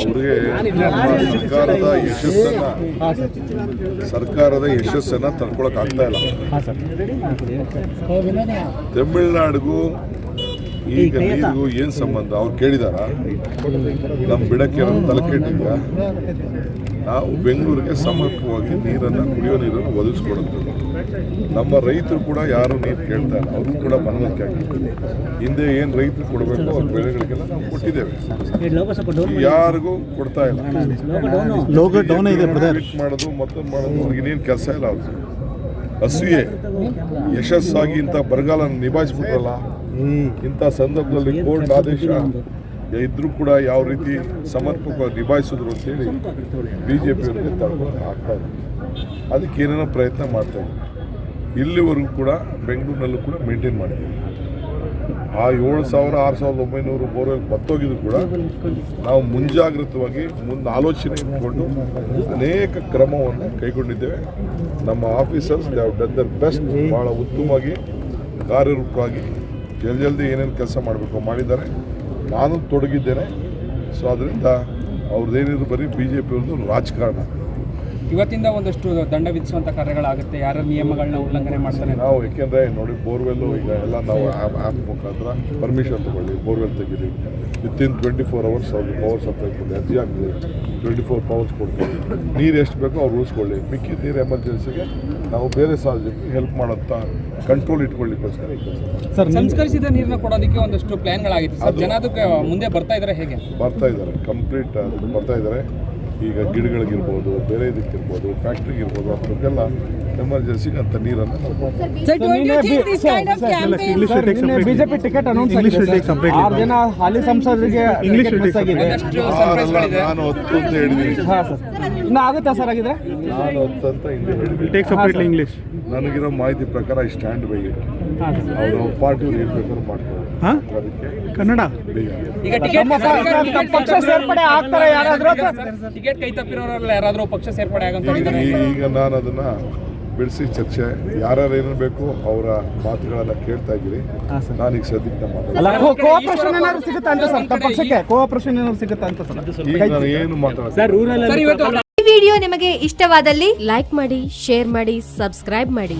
ಅವ್ರಿಗೆ ಸರ್ಕಾರದ ಯಶಸ್ಸನ್ನ ಸರ್ಕಾರದ ಯಶಸ್ಸನ್ನ ತಡ್ಕೊಳಕ್ ಆಗ್ತಾ ಇಲ್ಲ. ತಮಿಳ್ನಾಡಿಗೂ ಈಗ ನೀರಿಗೂ ಏನು ಸಂಬಂಧ? ಅವ್ರು ಕೇಳಿದಾರ? ನಮ್ಮ ಬಿಡಕ್ಕೆ ಏನಾದ್ರು ತಲೆ ಕೆಟ್ಟಿದ್ಯಾ ನಾವು ಬೆಂಗಳೂರಿಗೆ ಸಮರ್ಪಕವಾಗಿ ನೀರನ್ನು ಕುಡಿಯೋ ನೀರನ್ನು ಒದಗಿಸ್ಕೊಡುತ್ತೆ ನಮ್ಮ ರೈತರು ಕೂಡ ಯಾರು ನೀರು ಕೇಳ್ತಾರೆ ಅವರು ಅವ್ರಿಗೂ ಕೂಡ ಮನವರಿಕೆ ಆಗಿದೆ ಹಿಂದೆ ಏನು ರೈತರು ಕೊಡಬೇಕು ಅವ್ರ ಬೆಳೆಗಳಿಗೆಲ್ಲ ನಾವು ಕೊಟ್ಟಿದ್ದೇವೆ. ಯಾರಿಗೂ ಕೊಡ್ತಾ ಇಲ್ಲ. ಲೋಗೋ ಡೌನ್ ಇದೆ ಬ್ರದರ್ ಟ್ವೀಟ್ ಮಾಡೋದು ಮತ್ತೊಂದು ಮಾಡೋದು ಅವ್ರಿಗೆ ಇನ್ನೇನು ಕೆಲಸ ಇಲ್ಲ ಅವ್ರಿಗೆ ಹಸುವೆ ಯಶಸ್ಸಾಗಿ ಇಂಥ ಬರಗಾಲ ನಿಭಾಯಿಸ್ಬಿಟ್ರಲ್ಲ? ಇಂಥ ಸಂದರ್ಭದಲ್ಲಿ ಕೋರ್ಟ್ ಆದೇಶ ಇದ್ರೂ ಕೂಡ ಯಾವ ರೀತಿ ಸಮರ್ಪಕವಾಗಿ ನಿಭಾಯಿಸಿದ್ರು ಅಂತೇಳಿ ಬಿ ಜೆ ಪಿಯವರಿಗೆ ತಡ್ಕೊಂಡು ಆಗ್ತಾ ಇದೆ. ಅದಕ್ಕೆ ಏನೇನೋ ಪ್ರಯತ್ನ ಮಾಡ್ತಾ ಇದ್ದೀವಿ ಇಲ್ಲಿವರೆಗೂ ಕೂಡ ಬೆಂಗಳೂರಿನಲ್ಲೂ ಕೂಡ ಮೇಂಟೈನ್ ಮಾಡಿದ್ದೀವಿ ಆ ಏಳು ಸಾವಿರ ಆರು ಸಾವಿರದ ಒಂಬೈನೂರು ಬೋರ್ವೆಲ್ ಬತ್ತೋಗಿದ್ರು ಕೂಡ ನಾವು ಮುಂಜಾಗ್ರತವಾಗಿ ಮುಂದೆ ಆಲೋಚನೆ ಇಟ್ಕೊಂಡು ಅನೇಕ ಕ್ರಮವನ್ನು ಕೈಗೊಂಡಿದ್ದೇವೆ. ನಮ್ಮ officers they have done their best ಭಾಳ ಉತ್ತಮವಾಗಿ ಕಾರ್ಯರೂಪವಾಗಿ ಜಲ್ದಿ ಜಲ್ದಿ ಏನೇನು ಕೆಲಸ ಮಾಡಬೇಕು ಮಾಡಿದ್ದಾರೆ. ನಾನು ತೊಡಗಿದ್ದೇನೆ. ಸೊ ಅದರಿಂದ ಅವ್ರದ್ದೇನಿದ್ರು ಬರೀ ಬಿ ಜೆ ಪಿಯವ್ರದ್ದು ರಾಜಕಾರಣ. ಇವತ್ತಿಂದ ಒಂದಷ್ಟು ದಂಡ ವಿಧಿಸುವಂಥ ಕಾರ್ಯಗಳಾಗುತ್ತೆ. ಯಾರ ನಿಯಮಗಳನ್ನ ಉಲ್ಲಂಘನೆ ಮಾಡ್ತಾರೆ? ನಾವು ಏಕೆಂದರೆ ನೋಡಿ ಬೋರ್ವೆಲ್ಲು ಈಗ ಎಲ್ಲ ನಾವು ಆ್ಯಪ್ ಆ್ಯಪ್ ಮುಖಾಂತರ ಪರ್ಮಿಷನ್ ತೊಗೊಳ್ಳಿ ಬೋರ್ವೆಲ್ ತೆಗೀರಿ. ವಿತಿನ್ ಟ್ವೆಂಟಿ ಫೋರ್ ಅವರ್ಸ್ ಅವ್ರಿಗೆ ಪವರ್ ಸಪ್ಲೈ ಕೊಡಿ. ಅರ್ಜಿ ಹಾಕ್ಲಿ ಟ್ವೆಂಟಿ ಫೋರ್ ಪವರ್ಸ್ ಕೊಡ್ತೀವಿ ನೀರು ಎಷ್ಟು ಬೇಕೋ ಅವ್ರು ಉಳಿಸ್ಕೊಳ್ಳಿ. ಮಿಕ್ಕಿದ ನೀರು ಎಮರ್ಜೆನ್ಸಿಗೆ ನಾವು ಬೇರೆ ಸಾರ್ವಜನಿಕರಿಗೆ ಹೆಲ್ಪ್ ಮಾಡುತ್ತಾ ಕಂಟ್ರೋಲ್ ಇಟ್ಕೊಳ್ಳಿಕ್ಕೋಸ್ಕರ ಸರ್ ಸಂಸ್ಕರಿಸಿದ ನೀರನ್ನ ಕೊಡೋದಕ್ಕೆ ಒಂದಷ್ಟು ಪ್ಲ್ಯಾನ್ಗಳಾಗಿತ್ತು ಸರ್ ಜನ ಅದಕ್ಕೆ ಮುಂದೆ ಬರ್ತಾ ಇದ್ದಾರೆ ಹೇಗೆ? ಬರ್ತಾ ಇದ್ದಾರೆ ಕಂಪ್ಲೀಟ್ ಬರ್ತಾ ಇದ್ದಾರೆ ಈಗ ಗಿಡಗಳಿಗಿರ್ಬೋದು ಬೇರೆ ಇದಕ್ಕಿರ್ಬೋದು ಫ್ಯಾಕ್ಟ್ರಿಗೆ ಇರ್ಬೋದು ಅಂಥದ್ದೆಲ್ಲ ಎಮರ್ಜೆನ್ಸಿಗೆ ಅಂತ ನೀರನ್ನು ಬಿಜೆಪಿ ಟಿಕೆಟ್ ಅನೌನ್ಸ್ ಆರು ಜನ ಹಾಲಿ ಸಂಸದರಿಗೆ ಇಂಗ್ಲಿಷ್ ನಾನು ಹತ್ತು ಅಂತ ಹೇಳಿದ್ದೀನಿ. ಸರ್. ಇನ್ನು ಆಗುತ್ತಾ ಸರ್ ಆಗಿದ್ರೆ ನಾನು ಹತ್ತು ಅಂತ ಹಿಂದೆ ಹೇಳಿದ್ದೀನಿ. ಟೇಕ್ ಸಪ್ರೇಟ್ಲಿ ಇಂಗ್ಲಿಷ್ ನನಗಿರೋ ಮಾಹಿತಿ ಪ್ರಕಾರ ಐ ಸ್ಟ್ಯಾಂಡ್ ಬೈ ಇಟ್ ಅವರು ಪಾರ್ಟಿ ಏನು ಬೇಕಾದ್ರೂ ಮಾಡ್ತಾರೆ ಹಾ? ಅದಕ್ಕೆ ಕನ್ನಡ? ಈಗ ಟಿಕೆಟ್ ಪಕ್ಷ ಸೇರ್ಪಡೆ ಆಗ್ತಾರೆ ಯಾರಾದ್ರೂ ಟಿಕೆಟ್ ಕೈ ತಪ್ಪಿರೋರೆಲ್ಲ ಯಾರಾದ್ರೂ ಪಕ್ಷ ಸೇರ್ಪಡೆ ಆಗಂತ ಈಗ ನಾನು ಅದನ್ನ ಬಿಡಿಸಿ ಚರ್ಚೆ. ಯಾರ್ಯಾರು ಏನೇನು ಬೇಕು ಅವರ ಮಾತುಗಳನ್ನ ಕೇಳ್ತಾ ಇದ್ದೀರಿ. ನಾನು ಈಗ ಸದ್ಯಕ್ಕೆ ಕೋ ಮಾತಾಡ ಅಲ್ಲ ಕೋಆಪರೇಷನ್ ಏನಾದ್ರು ಸಿಗುತ್ತಾ ಅಂತ ಸರ್? ತಮ್ಮ ಪಕ್ಷಕ್ಕೆ? ಕೋಆಪರೇಷನ್ ಏನಾದ್ರು ಸಿಗುತ್ತಾ ಅಂತ ಸರ್? ನಾನು ಏನು ಮಾತಾಡ್ತೀನಿ ಸರ್ ಇವತ್ತು ಈ ವಿಡಿಯೋ ನಿಮಗೆ ಇಷ್ಟವಾದಲ್ಲಿ ಲೈಕ್ ಮಾಡಿ ಶೇರ್ ಮಾಡಿ ಸಬ್ಸ್ಕ್ರೈಬ್ ಮಾಡಿ.